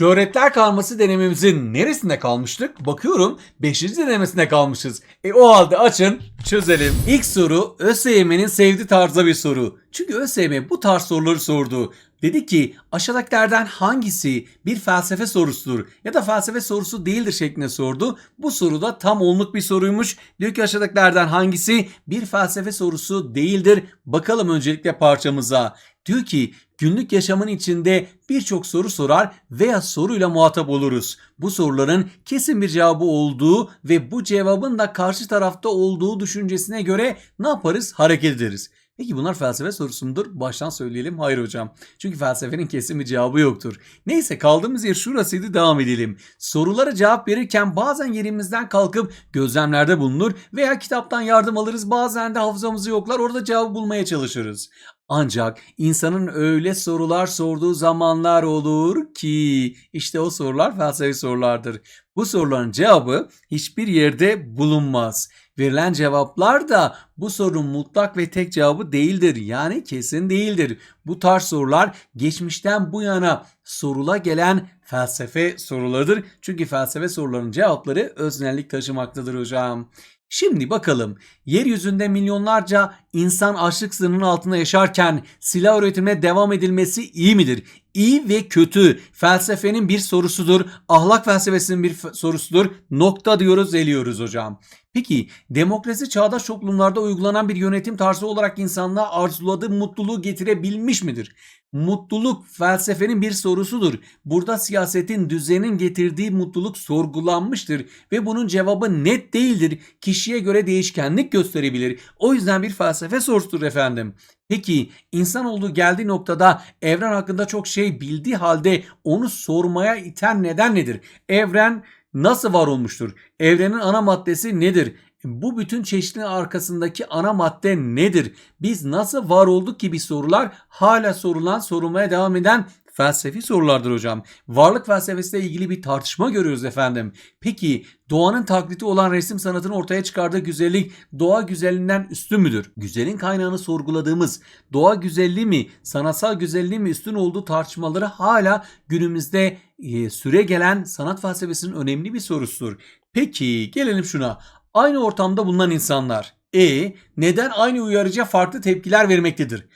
Şöhretler kalması denememizin neresinde kalmıştık? Bakıyorum 5. denemesinde kalmışız. E o halde açın çözelim. İlk soru ÖSYM'nin sevdiği tarzda bir soru. Çünkü ÖSYM bu tarz soruları sordu. Dedi ki aşağıdakilerden hangisi bir felsefe sorusudur ya da felsefe sorusu değildir şeklinde sordu. Bu soruda tam onluk bir soruymuş. Diyor ki aşağıdakilerden hangisi bir felsefe sorusu değildir? Bakalım öncelikle parçamıza. Diyor ki günlük yaşamın içinde birçok soru sorar veya soruyla muhatap oluruz. Bu soruların kesin bir cevabı olduğu ve bu cevabın da karşı tarafta olduğu düşüncesine göre ne yaparız? Hareket ederiz. Peki bunlar felsefe sorusu mudur? Baştan söyleyelim. Hayır hocam. Çünkü felsefenin kesin bir cevabı yoktur. Neyse kaldığımız yer şurasıydı devam edelim. Sorulara cevap verirken bazen yerimizden kalkıp gözlemlerde bulunur veya kitaptan yardım alırız. Bazen de hafızamızı yoklar orada cevabı bulmaya çalışırız. Ancak insanın öyle sorular sorduğu zamanlar olur ki işte o sorular felsefi sorulardır. Bu soruların cevabı hiçbir yerde bulunmaz. Verilen cevaplar da bu sorunun mutlak ve tek cevabı değildir. Yani kesin değildir. Bu tarz sorular geçmişten bu yana sorula gelen felsefe sorularıdır. Çünkü felsefe sorularının cevapları öznellik taşımaktadır hocam. Şimdi bakalım yeryüzünde milyonlarca insan açlık sınırının altında yaşarken silah üretimine devam edilmesi iyi midir? İyi ve kötü felsefenin bir sorusudur. Ahlak felsefesinin bir sorusudur. Nokta diyoruz, eliyoruz hocam. Peki demokrasi çağdaş toplumlarda uygulanan bir yönetim tarzı olarak insanlığa arzuladığı mutluluğu getirebilmiş midir? Mutluluk felsefenin bir sorusudur. Burada siyasetin düzenin getirdiği mutluluk sorgulanmıştır ve bunun cevabı net değildir. Kişiye göre değişkenlik gösterebilir. O yüzden bir felsefe sorusudur efendim. Peki insan olduğu geldiği noktada evren hakkında çok şey bildiği halde onu sormaya iten neden nedir? Evren nasıl var olmuştur? Evrenin ana maddesi nedir? Bu bütün çeşitliliğin arkasındaki ana madde nedir? Biz nasıl var olduk gibi sorular hala sorulan, sorulmaya devam eden felsefi sorulardır hocam. Varlık felsefesiyle ilgili bir tartışma görüyoruz efendim. Peki doğanın taklidi olan resim sanatının ortaya çıkardığı güzellik doğa güzelliğinden üstün müdür? Güzelin kaynağını sorguladığımız doğa güzelliği mi, sanatsal güzelliği mi üstün olduğu tartışmaları hala günümüzde e, süre gelen sanat felsefesinin önemli bir sorusudur. Peki gelelim şuna. Aynı ortamda bulunan insanlar. E neden aynı uyarıcıya farklı tepkiler vermektedir?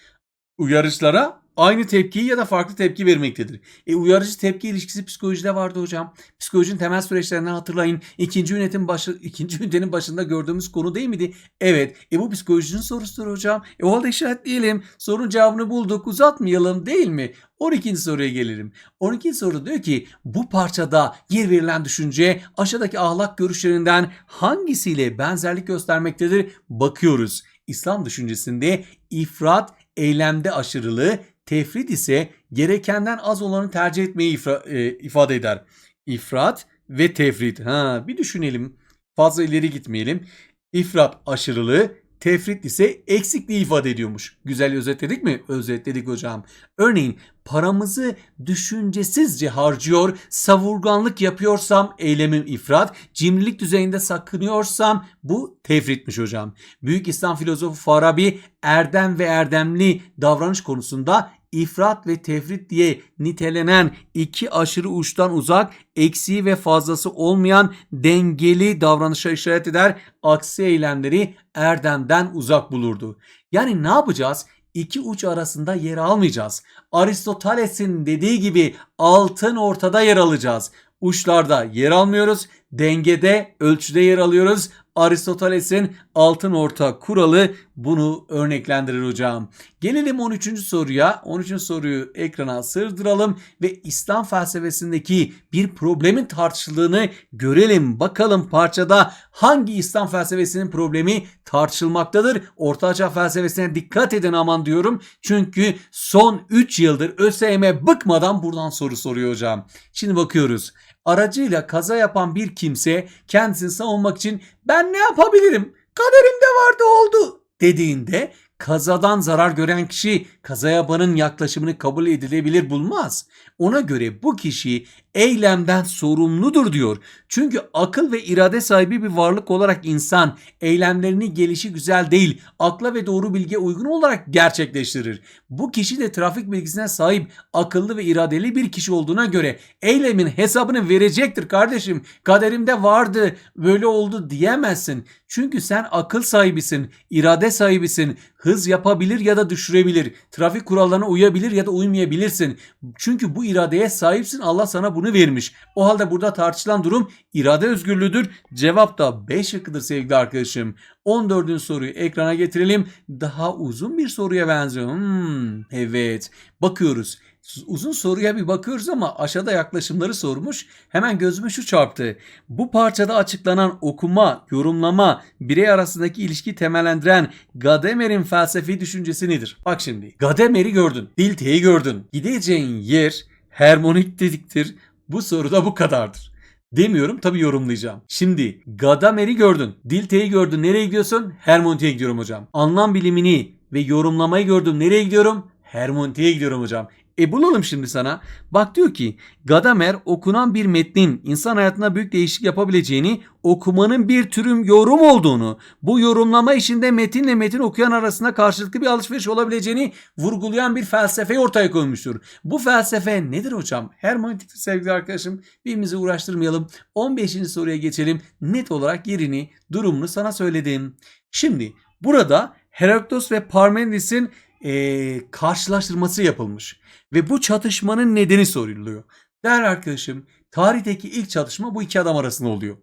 Uyarıcılara aynı tepkiyi ya da farklı tepki vermektedir. E, uyarıcı tepki ilişkisi psikolojide vardı hocam. Psikolojinin temel süreçlerinden hatırlayın. İkinci ünitenin başı, ikinci ünitenin başında gördüğümüz konu değil miydi? Evet. E bu psikolojinin sorusudur hocam. E o halde işaretleyelim. Sorun cevabını bulduk. Uzatmayalım değil mi? 12. soruya gelirim. 12. soru diyor ki bu parçada yer verilen düşünce aşağıdaki ahlak görüşlerinden hangisiyle benzerlik göstermektedir? Bakıyoruz. İslam düşüncesinde ifrat eylemde aşırılığı, tefrit ise gerekenden az olanı tercih etmeyi ifra- e, ifade eder. İfrat ve tefrit. Ha, bir düşünelim. Fazla ileri gitmeyelim. İfrat aşırılığı, tefrit ise eksikliği ifade ediyormuş. Güzel özetledik mi? Özetledik hocam. Örneğin paramızı düşüncesizce harcıyor, savurganlık yapıyorsam eylemim ifrat, cimrilik düzeyinde sakınıyorsam bu tefritmiş hocam. Büyük İslam filozofu Farabi erdem ve erdemli davranış konusunda ifrat ve tefrit diye nitelenen iki aşırı uçtan uzak, eksiği ve fazlası olmayan dengeli davranışa işaret eder. Aksi eylemleri erdemden uzak bulurdu. Yani ne yapacağız? İki uç arasında yer almayacağız. Aristoteles'in dediği gibi altın ortada yer alacağız. Uçlarda yer almıyoruz. Dengede, ölçüde yer alıyoruz. Aristoteles'in altın orta kuralı bunu örneklendirir hocam. Gelelim 13. soruya. 13. soruyu ekrana sığdıralım ve İslam felsefesindeki bir problemin tartışıldığını görelim. Bakalım parçada hangi İslam felsefesinin problemi tartışılmaktadır? Ortaçağ felsefesine dikkat edin aman diyorum. Çünkü son 3 yıldır ÖSYM bıkmadan buradan soru soruyor hocam. Şimdi bakıyoruz. Aracıyla kaza yapan bir kimse kendisini savunmak için ben ne yapabilirim? Kaderimde vardı oldu dediğinde kazadan zarar gören kişi kaza yapanın yaklaşımını kabul edilebilir bulmaz. Ona göre bu kişi eylemden sorumludur diyor. Çünkü akıl ve irade sahibi bir varlık olarak insan eylemlerini gelişi güzel değil, akla ve doğru bilgiye uygun olarak gerçekleştirir. Bu kişi de trafik bilgisine sahip akıllı ve iradeli bir kişi olduğuna göre eylemin hesabını verecektir kardeşim. Kaderimde vardı, böyle oldu diyemezsin. Çünkü sen akıl sahibisin, irade sahibisin. Hız yapabilir ya da düşürebilir. Trafik kurallarına uyabilir ya da uymayabilirsin. Çünkü bu iradeye sahipsin. Allah sana bunu vermiş. O halde burada tartışılan durum irade özgürlüğüdür. Cevap da 5 şıkkıdır sevgili arkadaşım. 14. soruyu ekrana getirelim. Daha uzun bir soruya benziyor. Hmm, evet. Bakıyoruz. Uzun soruya bir bakıyoruz ama aşağıda yaklaşımları sormuş. Hemen gözüme şu çarptı. Bu parçada açıklanan okuma, yorumlama, birey arasındaki ilişkiyi temellendiren Gadamer'in felsefi düşüncesi nedir? Bak şimdi. Gadamer'i gördün. Dilte'yi gördün. Gideceğin yer hermonik dediktir. Bu soruda bu kadardır. Demiyorum tabii yorumlayacağım. Şimdi Gadamer'i gördün. Dilte'yi gördün. Nereye gidiyorsun? Hermonti'ye gidiyorum hocam. Anlam bilimini ve yorumlamayı gördüm. Nereye gidiyorum? Hermonti'ye gidiyorum hocam. E bulalım şimdi sana. Bak diyor ki Gadamer okunan bir metnin insan hayatına büyük değişiklik yapabileceğini, okumanın bir türüm yorum olduğunu, bu yorumlama işinde metinle metin okuyan arasında karşılıklı bir alışveriş olabileceğini vurgulayan bir felsefeyi ortaya koymuştur. Bu felsefe nedir hocam? Hermeneutiktir sevgili arkadaşım. Birimizi uğraştırmayalım. 15. soruya geçelim. Net olarak yerini, durumunu sana söyledim. Şimdi burada Heraktos ve Parmenides'in eee, karşılaştırması yapılmış. Ve bu çatışmanın nedeni soruluyor. Değerli arkadaşım, tarihteki ilk çatışma bu iki adam arasında oluyor.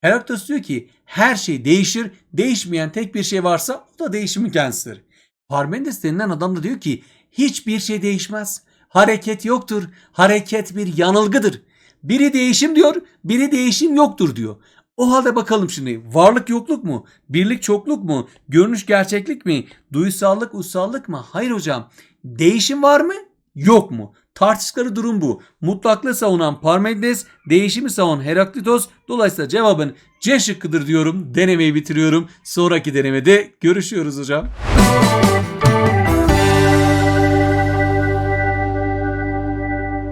Heraktos diyor ki her şey değişir, değişmeyen tek bir şey varsa o da değişimin kendisidir. Parmenides denilen adam da diyor ki hiçbir şey değişmez. Hareket yoktur. Hareket bir yanılgıdır. Biri değişim diyor, biri değişim yoktur diyor. O halde bakalım şimdi varlık yokluk mu? Birlik çokluk mu? Görünüş gerçeklik mi? Duysallık ussallık mı? Hayır hocam. Değişim var mı? Yok mu? Tartıştıkları durum bu. Mutlaklığı savunan Parmenides, değişimi savunan Heraklitos. Dolayısıyla cevabın C şıkkıdır diyorum. Denemeyi bitiriyorum. Sonraki denemede görüşüyoruz hocam.